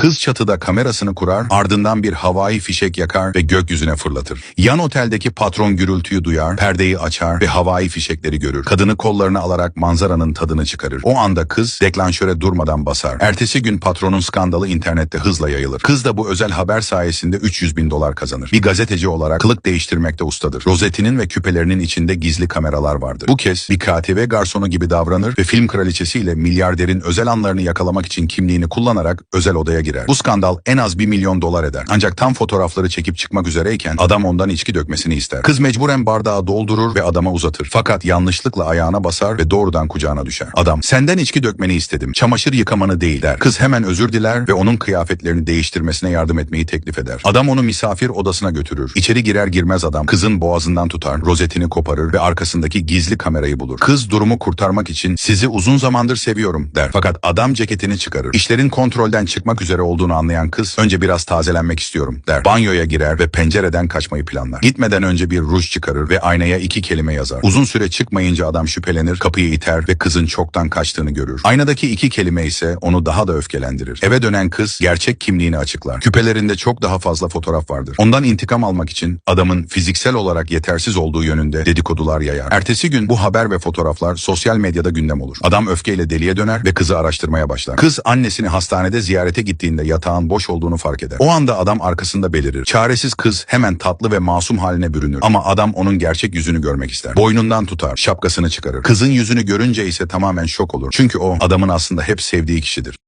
Kız çatıda kamerasını kurar, ardından bir havai fişek yakar ve gökyüzüne fırlatır. Yan oteldeki patron gürültüyü duyar, perdeyi açar ve havai fişekleri görür. Kadını kollarına alarak manzaranın tadını çıkarır. O anda kız deklanşöre durmadan basar. Ertesi gün patronun skandalı internette hızla yayılır. Kız da bu özel haber sayesinde 300 bin dolar kazanır. Bir gazeteci olarak kılık değiştirmekte ustadır. Rozetinin ve küpelerinin içinde gizli kameralar vardır. Bu kez bir KTV garsonu gibi davranır ve film kraliçesiyle milyarderin özel anlarını yakalamak için kimliğini kullanarak özel odaya girer. Bu skandal en az 1 milyon dolar eder. Ancak tam fotoğrafları çekip çıkmak üzereyken adam ondan içki dökmesini ister. Kız mecburen bardağı doldurur ve adama uzatır. Fakat yanlışlıkla ayağına basar ve doğrudan kucağına düşer. Adam senden içki dökmeni istedim. Çamaşır yıkamanı değil der. Kız hemen özür diler ve onun kıyafetlerini değiştirmesine yardım etmeyi teklif eder. Adam onu misafir odasına götürür. İçeri girer girmez adam kızın boğazından tutar, rozetini koparır ve arkasındaki gizli kamerayı bulur. Kız durumu kurtarmak için sizi uzun zamandır seviyorum der. Fakat adam ceketini çıkarır. İşlerin kontrolden çıkmak üzere olduğunu anlayan kız önce biraz tazelenmek istiyorum der. Banyoya girer ve pencereden kaçmayı planlar. Gitmeden önce bir ruj çıkarır ve aynaya iki kelime yazar. Uzun süre çıkmayınca adam şüphelenir, kapıyı iter ve kızın çoktan kaçtığını görür. Aynadaki iki kelime ise onu daha da öfkelendirir. Eve dönen kız gerçek kimliğini açıklar. Küpelerinde çok daha fazla fotoğraf vardır. Ondan intikam almak için adamın fiziksel olarak yetersiz olduğu yönünde dedikodular yayar. Ertesi gün bu haber ve fotoğraflar sosyal medyada gündem olur. Adam öfkeyle deliye döner ve kızı araştırmaya başlar. Kız annesini hastanede ziyarete gittiğinde yatağın boş olduğunu fark eder. O anda adam arkasında belirir. Çaresiz kız hemen tatlı ve masum haline bürünür. Ama adam onun gerçek yüzünü görmek ister. Boynundan tutar, şapkasını çıkarır. Kızın yüzünü görünce ise tamamen şok olur. Çünkü o adamın aslında hep sevdiği kişidir.